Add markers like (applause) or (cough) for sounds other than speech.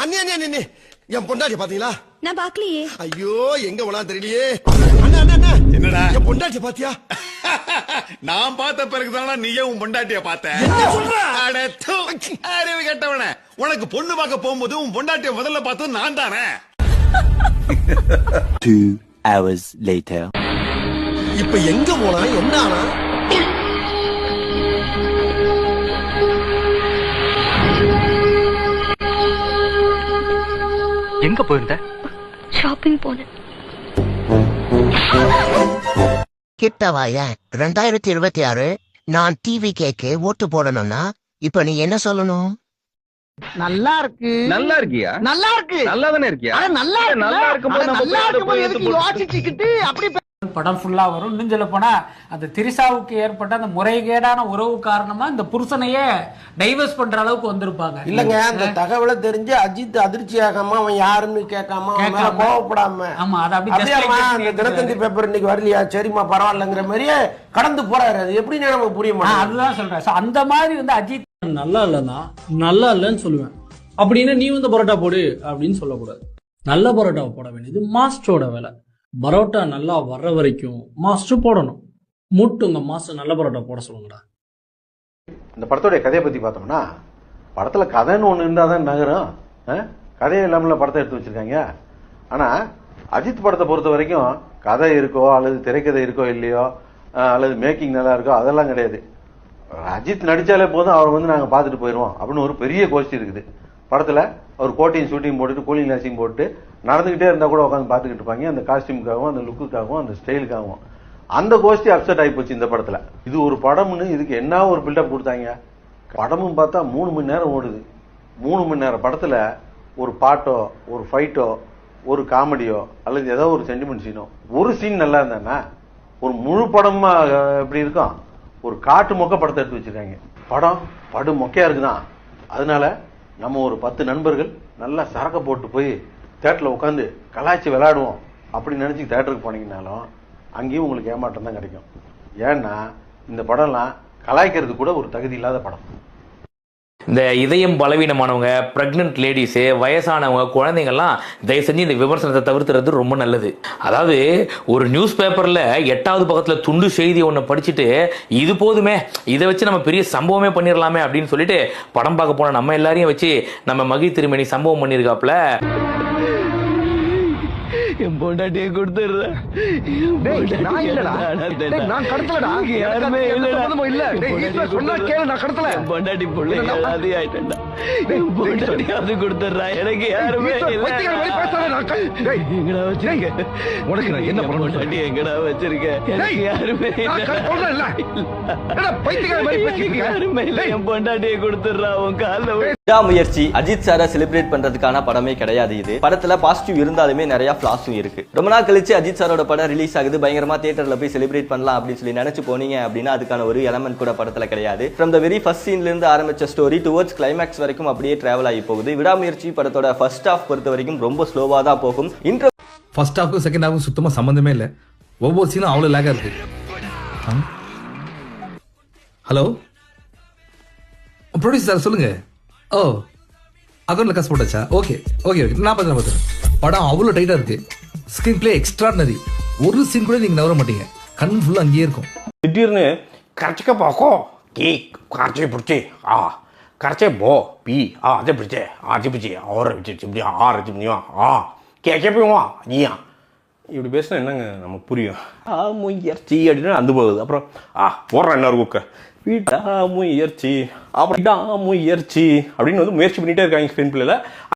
அண்ணே அண்ணே அண்ணே, அண்ணே. என் பொண்டாட்டி பாத்தீங்களா நான் பாக்கலையே ஐயோ எங்க போலாம் தெரியலையே. அண்ணா அண்ணா அண்ணா. என்னடா? என் பொண்டாட்டி பாத்தியா? (laughs) நான் பார்த்த பிறகுதானா நீயே உன் பொண்டாட்டிய பார்த்த. அறிவு கெட்டவன. உனக்கு பொண்ணு பார்க்க போகும்போது உன் பொண்டாட்டிய முதல்ல பார்த்தது நான் தானே. (laughs) Two hours later. இப்ப எங்க போலாம் என்ன ஆனா? எங்க போயிருந்த? ஷாப்பிங் போனேன். கிட்டவாய ரெண்டாயிரத்தி இருபத்தி ஆறு நான் டிவி கேக்கு ஓட்டு போடணும்னா இப்ப நீ என்ன சொல்லணும்? நல்லா இருக்கு. நல்லா இருக்கியா? நல்லா இருக்கு. நல்லா தானே இருக்கியா நல்லா இருக்கு நல்லா இருக்கும்போது நம்ம நல்லா போய் யோசிச்சுக்கிட்டு அப்படி படம் ஃபுல்லா வரும் இன்னும் சொல்ல போனா அந்த திரிசாவுக்கு ஏற்பட்ட அந்த முறைகேடான உறவு காரணமா இந்த புருஷனையே டைவர்ஸ் பண்ற அளவுக்கு வந்திருப்பாங்க. இல்லங்க அந்த தகவலை தெரிஞ்சு அஜித் அதிர்ச்சி ஆகாம அவன் யாருன்னு கேட்காம. கோவப்படாம. ஆமா, அது அப்படி just அப்படியாம்மா, like அந்த தினத்தந்தி பேப்பர் இன்னைக்கு வரலையா? சரிம்மா பரவாயில்லங்கிற மாதிரியே கடந்து போறாரு. அது எப்படின்னு நமக்கு புரிய மாட்டேங்குது. அதுதான் சொல்றேன். So, அந்த மாதிரி வந்து அஜித் நல்லா இல்லைன்னா நல்லா இல்லைன்னு சொல்லுவேன். அப்படின்னா நீ வந்து பரோட்டா போடு அப்படின்னு சொல்லக்கூடாது. நல்ல பரோட்டாவை போட வேண்டியது மாஸ்டரோட வேலை. பரோட்டா நல்லா வர்ற வரைக்கும் மாஸ்டர் போடணும். முட்டுங்க மாஸ்டர் நல்ல பரோட்டா போட சொல்லுங்கடா. இந்த படத்துடைய கதையை பத்தி பார்த்தோம்னா படத்துல கதைன்னு ஒண்ணு இருந்தா தான் நகரும் கதையே இல்லாமல படத்தை எடுத்து வச்சிருக்காங்க. ஆனா அஜித் படத்தை பொறுத்த வரைக்கும் கதை இருக்கோ அல்லது திரைக்கதை இருக்கோ இல்லையோ அல்லது மேக்கிங் நல்லா இருக்கோ அதெல்லாம் கிடையாது. அஜித் நடிச்சாலே போதும் அவரை வந்து நாங்க பார்த்துட்டு போயிடுவோம் அப்படின்னு ஒரு பெரிய கோஷ்டி இருக்குது. படத்துல அவர் கோட்டையும் ஷூட்டிங் போட்டுட்டு கூலிங் கிளாஸையும் போட்டு நடந்துகிட்டே இருந்தா கூட உட்காந்து பார்த்துக்கிட்டு இருப்பாங்க. அந்த காஸ்டியூமுக்காகவும் அந்த லுக்குக்காகவும் அந்த ஸ்டைலுக்காகவும் அந்த கோஷ்டி அப்செட் ஆகி போச்சு இந்த படத்துல. இது ஒரு படம்னு இதுக்கு என்ன ஒரு பில்டப் கொடுத்தாங்க? படமும் பார்த்தா மூணு மணி நேரம் ஓடுது. மூணு மணி நேரம் படத்துல ஒரு பாட்டோ ஒரு ஃபைட்டோ ஒரு காமெடியோ அல்லது ஏதோ ஒரு சென்டிமெண்ட் சீனோ ஒரு சீன் நல்லா இருந்தானா ஒரு முழு படமா எப்படி இருக்கும்? ஒரு காட்டு மொக்க படத்தை எடுத்து வச்சிருக்காங்க. படம் படு மொக்கையா இருக்குதான். அதனால நம்ம ஒரு பத்து நண்பர்கள் நல்லா சரக்க போட்டு போய் தேட்டரில் உட்காந்து கலாய்ச்சி விளையாடுவோம் அப்படின்னு நினைச்சு தேட்டருக்கு போனீங்கனாலும் அங்கேயும் உங்களுக்கு ஏமாற்றம் தான் கிடைக்கும். ஏன்னா இந்த படம்லாம் கலாய்க்கிறது கூட ஒரு தகுதி இல்லாத படம். இந்த இதயம் பலவீனமானவங்க ப்ரெக்னென்ட் லேடிஸு வயசானவங்க குழந்தைங்கள்லாம் தயவு செஞ்சு இந்த விமர்சனத்தை தவிர்த்துறது ரொம்ப நல்லது. அதாவது ஒரு நியூஸ் பேப்பரில் எட்டாவது பக்கத்தில் துண்டு செய்தி ஒன்று படிச்சுட்டு இது போதுமே இதை வச்சு நம்ம பெரிய சம்பவமே பண்ணிடலாமே அப்படின்னு சொல்லிட்டு படம் பார்க்க போன நம்ம எல்லாரையும் வச்சு நம்ம மகி திருமணி சம்பவம் பண்ணியிருக்காப்புல என் பொண்டாட்டியை கொடுத்துடுறேன். நான் இல்லடா. டேய், நான் கடத்தலடா. யாருமே இல்லடா. இல்ல. டேய், வீட்டுல சொன்னா கேளு நான் கடத்தல. என் பொண்டாட்டி பிள்ளைங்க எல்லாத்தையும் ஆயிட்டேன்டா. என் பொண்டாட்டியாவது கொடுத்துடுறா எனக்கு யாருமே இல்ல எங்கடா வச்சிருக்க? உனக்கு நான் என்ன பொண்டாட்டி எங்கடா வச்சிருக்க? எனக்கு யாருமே இல்ல. பைத்தியக்கார மாதிரி? யாருமே இல்ல. என் பொண்டாட்டியை கொடுத்துடுறா உன் காலில் விடாமுயற்சி அஜித் சாரை செலிப்ரேட் பண்றதுக்கான படமே கிடையாது இது. படத்துல பாசிட்டிவ் இருந்தாலுமே நிறைய ஃபிளாஸும் இருக்கு. ரொம்ப நாள் கழிச்சு அஜித் சாரோட படம் ரிலீஸ் ஆகுது. பயங்கரமா தியேட்டர்ல போய் செலிப்ரேட் பண்ணலாம் அப்படின்னு சொல்லி நினைச்சு போனீங்க அப்படின்னா அதுக்கான ஒரு எலமெண்ட் கூட படத்துல கிடையாது. ஃப்ரம் த வெரி ஃபர்ஸ்ட் சீன்ல இருந்து ஆரம்பிச்ச ஸ்டோரி டுவர்ட்ஸ் கிளைமேக்ஸ் வரைக்கும் அப்படியே டிராவல் ஆகி போகுது. விடாமுயற்சி படத்தோட ஃபர்ஸ்ட் ஹாஃப் பொறுத்த வரைக்கும் ரொம்ப ஸ்லோவா தான் போகும். இன்ட்ரோ ஃபர்ஸ்ட் ஹாஃப்க்கும் செகண்ட் ஹாஃப்க்கும் சுத்தமா சம்மந்தமே இல்லை. ஒவ்வொரு சீனும் அவ்வளோ லேகா இருக்கு. ஹலோ ப்ரொடியூசர் சார் சொல்லுங்க. ஓ அக்கௌண்ட்ல காசு போட்டாச்சா? ஓகே ஓகே ஓகே நான் பார்த்து பார்த்துறேன் படம் அவ்வளோ டைட்டாக இருக்கு. ஸ்க்ரீன் பிளே எக்ஸ்ட்ராடனரி ஒரு சீன் கூட நீங்க நவர மாட்டீங்க. கண் ஃபுல்லாக அங்கேயே இருக்கும். திடீர்னு கரைச்சிக்க பாக்கோ. கீ கரைச்சி பிடிச்சி. ஆ கரைச்சே போ பி ஆ அதை பிடிச்சே. ஆச்சு பிடிச்சி. ஆறு வச்சு இப்படி ஆறு வச்சு முடியும் ஆ. கேட்க போயுமா நீயா இப்படி பேசினா என்னங்க நமக்கு புரியும்? ஆ முயற்சி. அப்படின்னு அந்த போகுது. அப்புறம் ஆ போடுறேன் என்ன குக்க. வீட்டா முயற்சி. அப்புறம் முயற்சி. அப்படின்னு வந்து முயற்சி பண்ணிட்டே இருக்காங்க ஸ்க்ரீன் பிள்ளைல